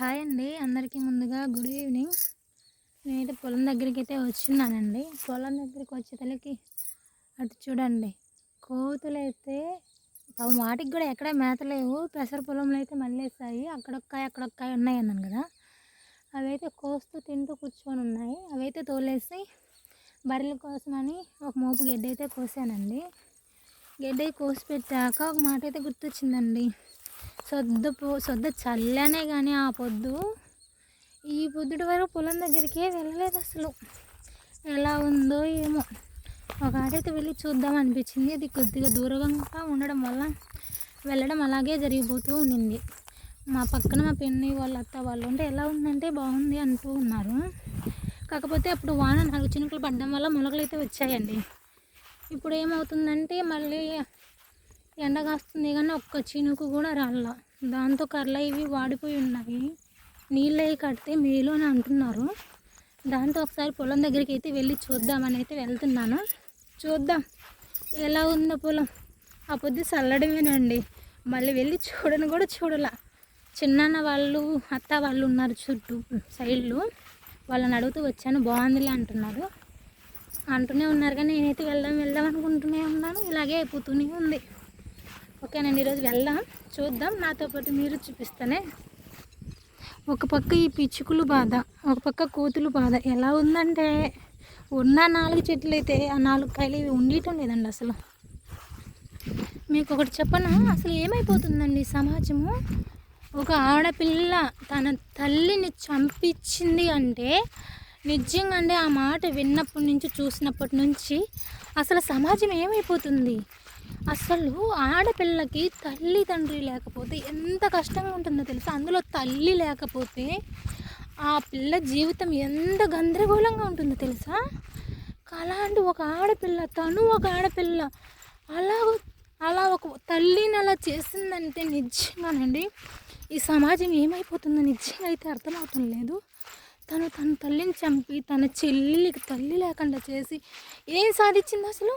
Hi అండి. అందరికీ ముందుగా గుడ్ ఈవినింగ్. నేనైతే పొలం దగ్గరికి అయితే వచ్చిన్నానండి. పొలం దగ్గరికి వచ్చేతలకి అటు చూడండి. కోతులు అయితే పాపం వాటికి కూడా ఎక్కడ మేత లేవు. పెసర పొలంలో అయితే మళ్ళేస్తాయి అక్కడొక్కాయ అక్కడొక్కాయ ఉన్నాయి అన్నాను కదా. అవి అయితే కోస్తూ తింటూ కూర్చొని ఉన్నాయి. అవి అయితే తోలేసి బర్రెల కోసమని ఒక మోపు గెడ్డ అయితే కోసానండి. గెడ్డ కోసి పెట్టాక ఒక మాట అయితే గుర్తొచ్చిందండి. సొద్ద సొద్ద చల్లనే కానీ ఆ పొద్దు. ఈ పొద్దుటి వరకు పొలం దగ్గరికే వెళ్ళలేదు అసలు. ఎలా ఉందో ఏమో. ఒక ఆటైతే వెళ్ళి చూద్దాం అనిపించింది. అది కొద్దిగా దూరంగా ఉండడం వల్ల వెళ్ళడం అలాగే జరిగిపోతూ ఉండింది. మా పక్కన మా పిన్ని వాళ్ళ అత్త వాళ్ళు ఉంటే ఎలా ఉందంటే బాగుంది అంటూ ఉన్నారు. కాకపోతే అప్పుడు వాన నాలుగు చినుకులు పడడం వల్ల మొలకలు అయితే వచ్చాయండి. ఇప్పుడు ఏమవుతుందంటే మళ్ళీ ఎండ కాస్తుంది కానీ ఒక్క చినుకు కూడా రాళ్ళ దాంతో కర్రలు ఇవి వాడిపోయి ఉన్నాయి నీళ్ళు అవి కడితే మేలు అని అంటున్నారు. దాంతో ఒకసారి పొలం దగ్గరికి అయితే వెళ్ళి చూద్దామని అయితే వెళ్తున్నాను. చూద్దాం. ఎలా ఉందో పొలం. ఆ పొద్దు చల్లడమేనండి. మళ్ళీ వెళ్ళి చూడను కూడా చూడలా. చిన్నాన్న వాళ్ళు అత్త వాళ్ళు ఉన్నారు చుట్టూ సైడ్లు. వాళ్ళని అడుగుతూ వచ్చాను. బాగుందిలే అంటున్నారు. అంటూనే ఉన్నారు కానీ నేనైతే వెళ్దాం వెళ్దాం అనుకుంటూనే ఉన్నాను. ఇలాగే అయిపోతూనే ఉంది. ఓకేనండి ఈరోజు వెళ్దాం. చూద్దాం. నాతో పాటు మీరు చూపిస్తానే. ఒక పక్క ఈ పిచ్చుకులు బాధ ఒక పక్క కోతులు బాధ. ఎలా ఉందంటే ఉన్న నాలుగు చెట్లు అయితే ఆ నాలుగు కాయలు ఇవి ఉండటం లేదండి అసలు. మీకు ఒకటి చెప్పను? అసలు ఏమైపోతుందండి సమాజము? ఒక ఆడపిల్ల తన తల్లిని చంపించింది అంటే నిజంగా అంటే ఆ మాట విన్నప్పటి నుంచి చూసినప్పటి నుంచి అసలు సమాజం ఏమైపోతుంది? అసలు ఆడపిల్లకి తల్లి తండ్రి లేకపోతే ఎంత కష్టంగా ఉంటుందో తెలుసా? అందులో తల్లి లేకపోతే ఆ పిల్ల జీవితం ఎంత గందరగోళంగా ఉంటుందో తెలుసా? అలాంటి ఒక ఆడపిల్ల తను ఒక ఆడపిల్ల అలా అలా ఒక తల్లిని అలా చేసిందంటే నిజంగానండి ఈ సమాజం ఏమైపోతుందో నిజంగా అయితే అర్థమవుతం లేదు. తను తన తల్లిని చంపి తన చెల్లికి తల్లి లేకుండా చేసి ఏం సాధించింది అసలు?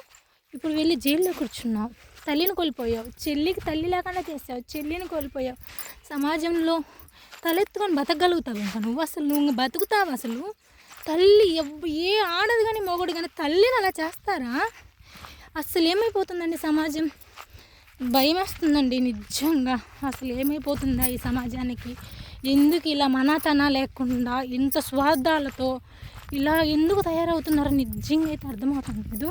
ఇప్పుడు వెళ్ళి జైల్లో కూర్చున్నావు. తల్లిని కోల్పోయావు. చెల్లికి తల్లి లేకుండా చేసావు. చెల్లిని కోల్పోయావు. సమాజంలో తలెత్తుకొని బతకగలుగుతావు ఇంకా నువ్వు అసలు. నువ్వు బతుకుతావు అసలు? తల్లి ఏ ఆడదు కానీ మొగుడు కానీ తల్లిని అలా చేస్తారా? అసలు ఏమైపోతుందండి సమాజం? భయం వేస్తుందండి నిజంగా. అసలు ఏమైపోతుందా ఈ సమాజానికి? ఎందుకు ఇలా మనతన లేకుండా ఇంత స్వార్థాలతో ఇలా ఎందుకు తయారవుతున్నారో నిజంగా అయితే అర్థమవుతుంది లేదు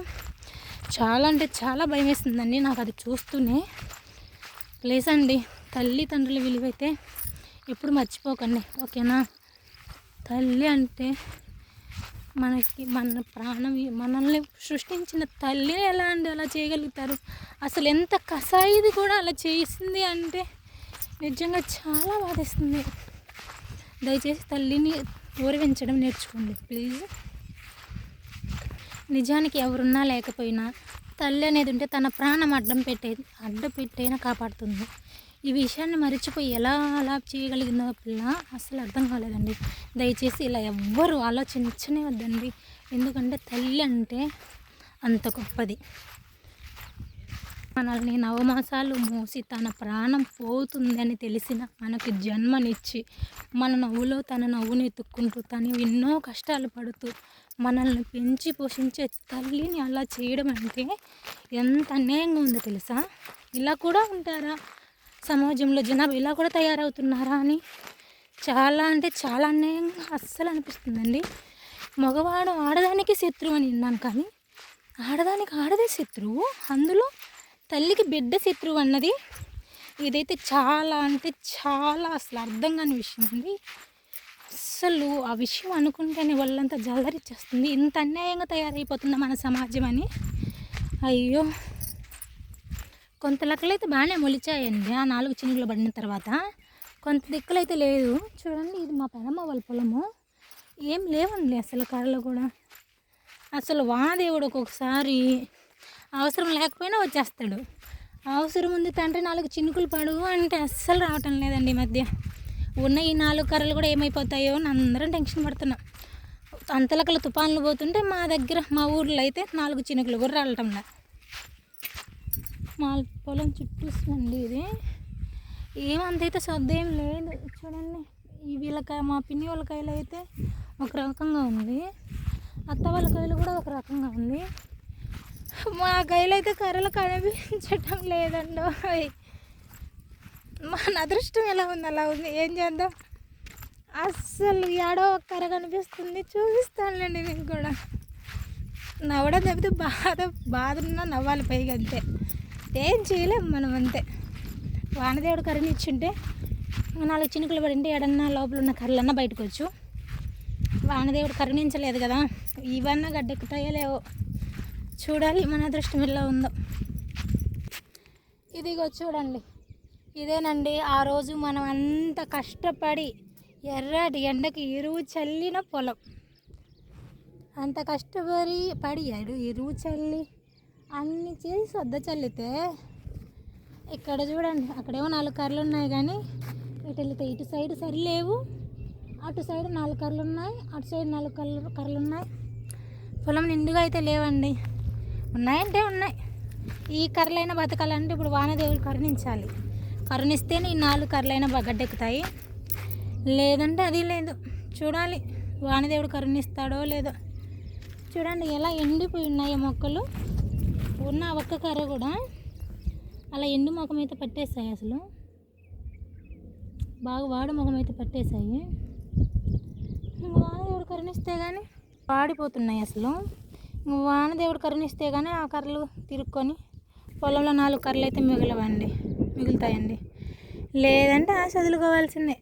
చాలా అంటే చాలా భయం వేస్తుందండి నాకు అది చూస్తూనే. ప్లీజ్ అండి తల్లి విలువైతే ఎప్పుడు మర్చిపోకండి ఓకేనా? తల్లి అంటే మనకి మన ప్రాణం మనల్ని సృష్టించిన తల్లి ఎలా అండి అలా చేయగలుగుతారు? అసలు ఎంత కసాయిది కూడా అలా చేసింది అంటే నిజంగా చాలా బాధేస్తుంది. దయచేసి తల్లిని గౌరవించడం నేర్చుకోండి ప్లీజ్. నిజానికి ఎవరున్నా లేకపోయినా తల్లి అనేది ఉంటే తన ప్రాణం అడ్డం పెట్టే అడ్డ పెట్టైనా కాపాడుతుంది. ఈ విషయాన్ని మర్చిపోయి ఎలా అలా చేయగలిగిందో పిల్ల అసలు అర్థం కాలేదండి. దయచేసి ఇలా ఎవ్వరు ఆలోచించనే వద్దండి ఎందుకంటే తల్లి అంటే అంత గొప్పది. మనల్ని నవమాసాలు మోసి తన ప్రాణం పోతుందని తెలిసిన మనకు జన్మనిచ్చి మన నవ్వులో తన నవ్వుని ఎత్తుక్కుంటూ తను ఎన్నో కష్టాలు పడుతూ మనల్ని పెంచి పోషించే తల్లిని అలా చేయడం అంటే ఎంత అన్యాయంగా ఉందో తెలుసా? ఇలా కూడా ఉంటారా? సమాజంలో జనాభా ఇలా కూడా తయారవుతున్నారా అని? చాలా అంటే చాలా అన్యాయంగా అస్సలు అనిపిస్తుందండి. మగవాడు ఆడదానికి శత్రువు అని విన్నాను కానీ ఆడదానికి ఆడదే శత్రువు? అందులో తల్లికి బిడ్డ శత్రువు అన్నది ఇదైతే చాలా అంటే చాలా అసలు అర్థం కాని విషయం అండి. అసలు ఆ విషయం అనుకుంటేనే వాళ్ళంతా జల్లరిచ్చేస్తుంది ఇంత అన్యాయంగా తయారైపోతుంది మన సమాజం అని? అయ్యో! కొంత లెక్కలైతే బాగానే మొలిచాయండి. ఆ నాలుగు చినుకులు పడిన తర్వాత కొంత దిక్కులైతే లేదు. చూడండి ఇది మా పెనమ్మ వాళ్ళ పొలము. ఏం లేవండి అసలు కర్రలు కూడా. అసలు వాదేవుడు ఒక్కొక్కసారి అవసరం లేకపోయినా వచ్చేస్తాడు. అవసరం ఉంది తండ్రి నాలుగు చినుకులు పడు అంటే అస్సలు రావటం లేదండి ఈ మధ్య. ఉన్న ఈ నాలుగు కర్రలు కూడా ఏమైపోతాయో అని అందరం టెన్షన్ పడుతున్నాం. అంతలకల తుఫాన్లు పోతుంటే మా దగ్గర మా ఊర్లో అయితే నాలుగు చినుకులు కూడా రావటంలా మా పొలం చుట్టూ అండి ఇది. ఏమంతైతే ఏం లేదు. చూడండి ఈ వీళ్ళకాయ మా పిన్ని వాళ్ళ కాయలు అయితే ఒక రకంగా ఉంది. అత్త వాళ్ళ కాయలు కూడా ఒక రకంగా ఉంది. మా గైలు అయితే కర్రలు కనిపించటం లేదండో మన అదృష్టం ఎలా ఉంది? అలా ఉంది. ఏం చేద్దాం? అస్సలు ఏడో ఒక కర్ర కనిపిస్తుంది. చూపిస్తానులేండి మీకు కూడా. నవ్వడం తప్పితే బాధ బాధ ఉన్నా నవ్వాలి పైగా అంతే. ఏం చేయలేం మనం అంతే. వానదేవుడు కర్రని ఇచ్చింటే నాలుగు చినుకులు పడింటే ఎడన్నా లోపల ఉన్న కర్రలన్నా బయటకు వచ్చు. వానదేవుడు కరుణించలేదు కదా. ఇవన్నా గడ్డెక్కుతాయో లేవో. చూడాలి మన అదృష్టం ఎలా ఉందో. ఇదిగో చూడండి. ఇదేనండి ఆ రోజు మనం అంత కష్టపడి ఎర్రటి ఎండకి ఎరువు చల్లిన పొలం. అంత కష్టపడి పడి ఎడు ఎరువు చల్లి అన్ని చేసి సొద్ద చల్లితే ఇక్కడ చూడండి అక్కడేమో నాలుగు కర్రలు ఉన్నాయి కానీ ఇటు వెళ్తే ఇటు సైడ్ సరిలేవు. అటు సైడ్ నాలుగు కర్రలు ఉన్నాయి అటు సైడ్ నాలుగు కర్రలు కర్రలు ఉన్నాయి. పొలం నిండుగా అయితే లేవండి. ఉన్నాయంటే ఉన్నాయి. ఈ కర్రలైనా బతకాలంటే ఇప్పుడు వానదేవుడు కరుణించాలి. కరుణిస్తేనే ఈ నాలుగు కర్రలైన గడ్డెక్కుతాయి. లేదంటే అది లేదు. చూడాలి వానదేవుడు కరుణిస్తాడో లేదో. చూడండి ఎలా ఎండిపోయి ఉన్నాయి మొక్కలు. ఉన్న ఒక్క కర్ర కూడా అలా ఎండు ముఖం అయితే పట్టేస్తాయి అసలు. బాగా వాడు ముఖం అయితే పట్టేశాయి. వానదేవుడు కరుణిస్తే కానీ వాడిపోతున్నాయి అసలు. వానదేవుడు కరుణిస్తే కానీ ఆ కర్రలు తిరుక్కొని పొలంలో నాలుగు కర్రలు అయితే మిగలవండి మిగులుతాయండి. లేదంటే ఆశ వదులుకోవాల్సిందే.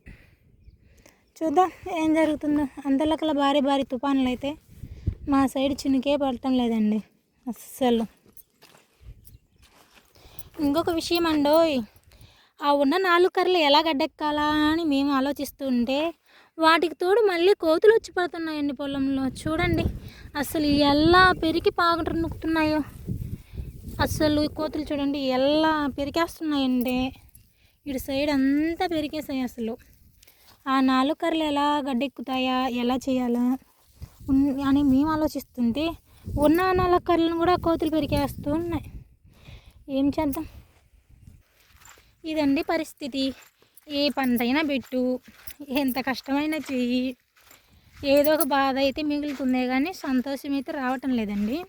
చూద్దాం ఏం జరుగుతుందో. అంతలకల భారీ భారీ తుఫానులు అయితే మా సైడ్ చినుకే పడటం లేదండి అస్సలు. ఇంకొక విషయం అండోయ్ ఆ ఉన్న నాలుగు కర్రలు ఎలా గడ్డెక్కాలా అని మేము ఆలోచిస్తుంటే వాటికి తోడు మళ్ళీ కోతులు వచ్చి పడుతున్నాయండి పొలంలో. చూడండి అసలు ఎలా పెరిగి పాగుంటు నొక్కుతున్నాయో. అసలు ఈ కోతులు చూడండి ఎలా పెరికేస్తున్నాయండి ఇటు సైడ్ అంతా పెరికేసాయి అసలు. ఆ నాలుగు కర్రలు ఎలా గడ్డెక్కుతాయా ఎలా చేయాలా ఉన్- అని మేము ఆలోచిస్తుంటే ఉన్న నాలుకర్లను కూడా కోతులు పెరికేస్తూ ఉన్నాయి. ఏం చేద్దాం? ఇదండి పరిస్థితి. ఏ పంటైనా పెట్టు. ఎంత కష్టమైనా చెయ్యి. ఏదో ఒక బాధ అయితే మిగులుతుందే కానీ సంతోషం అయితే రావటం లేదండి.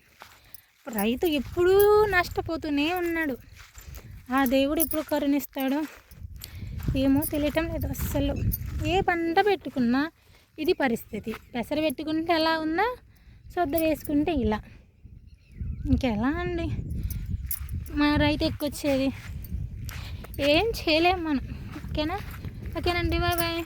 రైతు ఎప్పుడూ నష్టపోతూనే ఉన్నాడు. ఆ దేవుడు ఎప్పుడు కరుణిస్తాడు ఏమో తెలియటం లేదు అస్సలు. ఏ పంట పెట్టుకున్నా ఇది పరిస్థితి. పెసర పెట్టుకుంటే ఎలా ఉందా సొద్ద వేసుకుంటే ఇలా. ఇంకెలా అండి? మా రైతు ఎక్కువ వచ్చేది ఏం చేయలేము మనం. ఓకేనా? ఓకేనండి బాయ్ బాయ్.